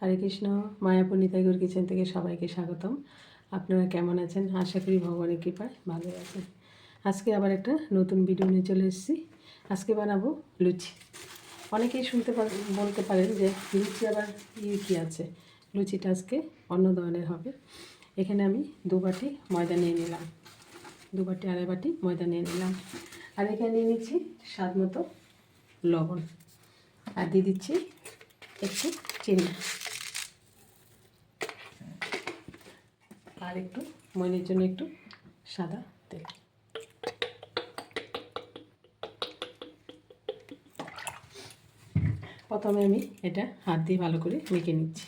হরে Krishna Mayapur Nitaigaur kitchen থেকে সবাইকে স্বাগতম। আপনারা কেমন আছেন? আশা করি ভগবানের কৃপায় ভালো আছেন। আজকে আবার একটা নতুন ভিডিও নিয়ে চলে এসেছি। আজকে বানাবো লুচি। অনেকেই শুনতে বলতে পারেন যে লুচি আবার ইয়ে কী আছে? লুচিটা আজকে অন্য ধরনের হবে। এখানে আমি দু বাটি ময়দা নিয়ে নিলাম। দু বাটি আড়াই বাটি ময়দা নিয়ে নিলাম। আর এখানে নিয়ে নিচ্ছি স্বাদ মতো লবণ। আর দিয়ে দিচ্ছি একটু চিনি। আর একটু ময়নের জন্য একটু সাদা তেল। প্রথমে আমি এটা হাত দিয়ে ভালো করে মেখে নিচ্ছি।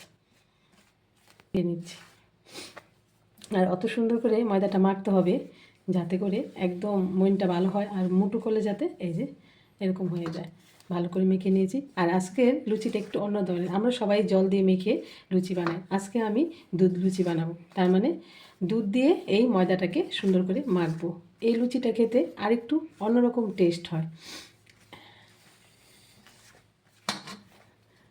মেখে নিচ্ছি। আর অত সুন্দর করে ময়দাটা মাখতে হবে যাতে করে একদম মইনটা ভালো হয় আর মুটু করলে যাতে এই যে এরকম হয়ে যায়। ভালো করে মেখে নিয়েছি। আর আজকের লুচিটা একটু অন্য ধরনের। আমরা সবাই জল দিয়ে মেখে লুচি বানাই। আজকে আমি দুধ লুচি বানাবো। তার মানে দুধ দিয়ে এই ময়দাটাকে সুন্দর করে মাখবো। এই লুচিটা খেতে আরেকটু অন্যরকম টেস্ট হয়।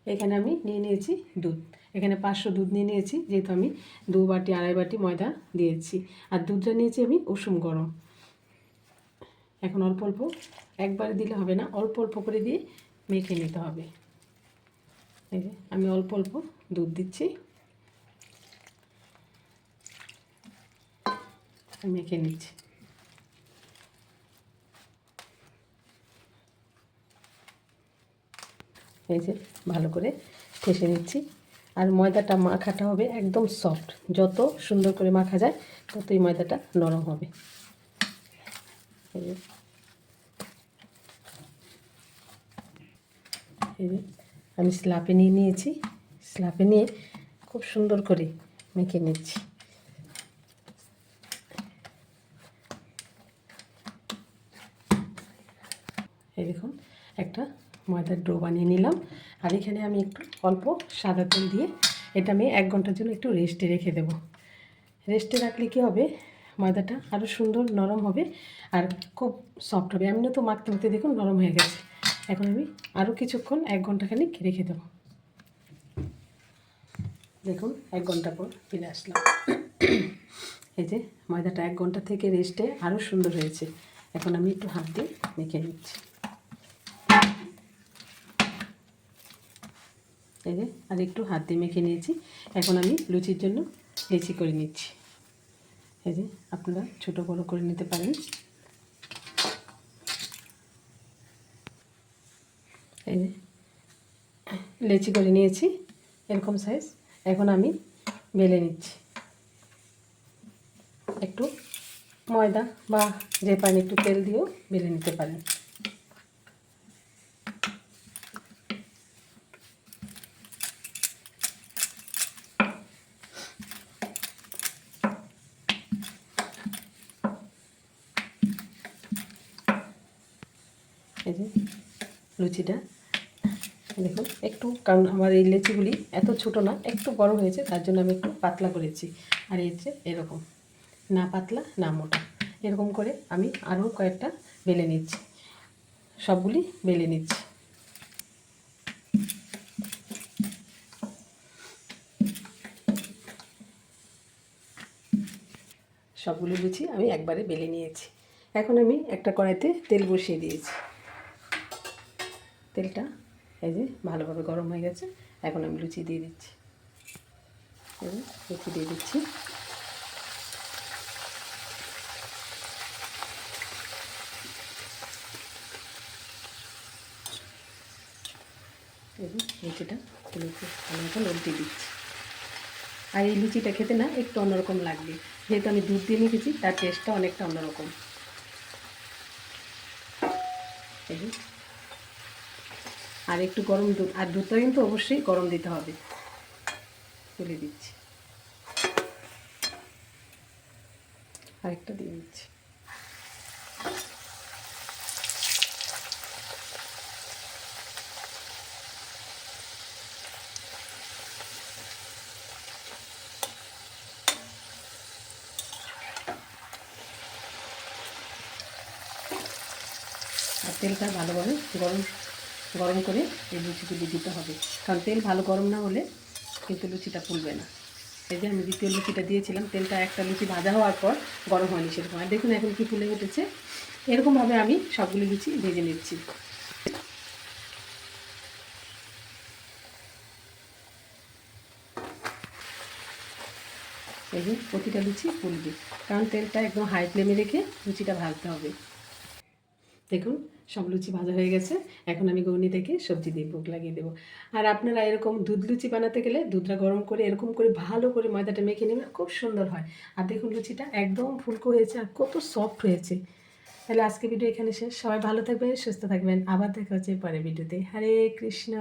এখানে আমি নিয়ে নিয়েছি দুধ। এখানে পাঁচশো দুধ নিয়ে নিয়েছি। যেহেতু আমি দু বাটি, আড়াই বাটি ময়দা দিয়েছি। আর দুধটা নিয়েছি আমি উষুম গরম। এখন অল্প অল্প একবারে দিলে হবে না, অল্প অল্প করে দিয়ে মেখে নিতে হবে। এই যে, আমি অল্প অল্প দুধ দিচ্ছি। মেখে নিচ্ছি। এই যে, ভালো করে ঠেসে নিচ্ছি। আর ময়দাটা মাখাটা হবে একদম সফট। যত সুন্দর করে মাখা যায়, ততই ময়দাটা নরম হবে। আমি স্লাপে নিয়ে নিয়েছি। স্লাপে নিয়ে খুব সুন্দর করে মেখে নিচ্ছি। এই দেখুন, একটা ময়দার ডো বানিয়ে নিলাম। আর এখানে আমি একটু অল্প সাদা তেল দিয়ে এটা আমি এক ঘণ্টার জন্য একটু রেস্টে রেখে দেব। রেস্টে রাখলে কী হবে? ময়দাটা আরও সুন্দর নরম হবে আর খুব সফট হবে। এমনি তো মাখতে মাখতে দেখুন নরম হয়ে গেছে। এখন আমি আরও কিছুক্ষণ, এক ঘন্টাখানিক রেখে দেবো। দেখুন, এক ঘণ্টা পর ফিরে আসলাম। এই যে ময়দাটা এক ঘণ্টা থেকে রেস্টে আরও সুন্দর হয়েছে। এখন আমি একটু হাত দিয়ে মেখে নিচ্ছি। এই যে, আর একটু হাত দিয়ে মেখে নিয়েছি। এখন আমি লুচির জন্য লেচি করে নিচ্ছি। এই যে আপনারা ছোটো বড়ো করে নিতে পারেন। এই যে লেচি করে নিয়েছি, এরকম সাইজ এখন আমি বেলে নিচ্ছি। একটু ময়দা বা যে পানি একটু তেল দিয়েও বেলে নিতে পারেন। এই যে লুচিটা দেখুন, একটু, কারণ আমার এই লেচিগুলি এত ছোট না, একটু বড় হয়েছে, তার জন্য আমি একটু পাতলা করেছি। আর এই হচ্ছে এরকম, না পাতলা, না মোটা। এরকম করে আমি আরও কয়েকটা বেলে নিচ্ছি। সবগুলি বেলে নিচ্ছি। সবগুলি লুচি আমি একবারে বেলে নিয়েছি। এখন আমি একটা কড়াইতে তেল বসিয়ে দিয়েছি। তেলটা, এই যে ভালোভাবে গরম হয়ে গেছে, এখন আমি লুচি দিয়ে দিচ্ছি। লুচি দিয়ে দিচ্ছি। লুচিটা লুচি ভালো মতো উল্টে দিচ্ছি। আর এই লুচিটা খেতে না একটু অন্যরকম লাগবে। যেহেতু আমি দুধ দিয়ে লিখেছি তার টেস্টটা অনেকটা অন্যরকম। আর একটু গরম দুধ, আর দুধটা কিন্তু অবশ্যই গরম দিতে হবে। তুলে দিচ্ছি। আরেকটা দিয়ে দিচ্ছি। আর তেলটা ভালোভাবে গরম গরম করে এই লুচিগুলি দিতে হবে। কারণ তেল ভালো গরম না হলে কিন্তু লুচিটা ফুলবে না। এই যে আমি দ্বিতীয় লুচিটা দিয়েছিলাম, তেলটা একটা লুচি ভাজা হওয়ার পর গরম হয়নি সেরকম। আর দেখুন এখন কি ফুলে উঠেছে। এরকমভাবে আমি সবগুলো লুচি ভেজে নিচ্ছি। এই যে প্রতিটা লুচি ফুলবে। কারণ তেলটা একদম হাই ফ্লেমে রেখে লুচিটা ভাজতে হবে। দেখুন সব লুচি ভাজা হয়ে গেছে। এখন আমি গৌনি থেকে সবজি দিয়ে ভোগ লাগিয়ে দেবো। আর আপনারা এরকম দুধ লুচি বানাতে গেলে দুধটা গরম করে, এরকম করে ভালো করে ময়দাটা মেখে নেবেন, খুব সুন্দর হয়। আর দেখুন লুচিটা একদম ফুলকো হয়েছে আর কত সফট হয়েছে। তাহলে আজকে ভিডিও এখানে শেষ। সবাই ভালো থাকবেন, সুস্থ থাকবেন। আবার দেখা হচ্ছে পরে ভিডিওতে হরে কৃষ্ণ।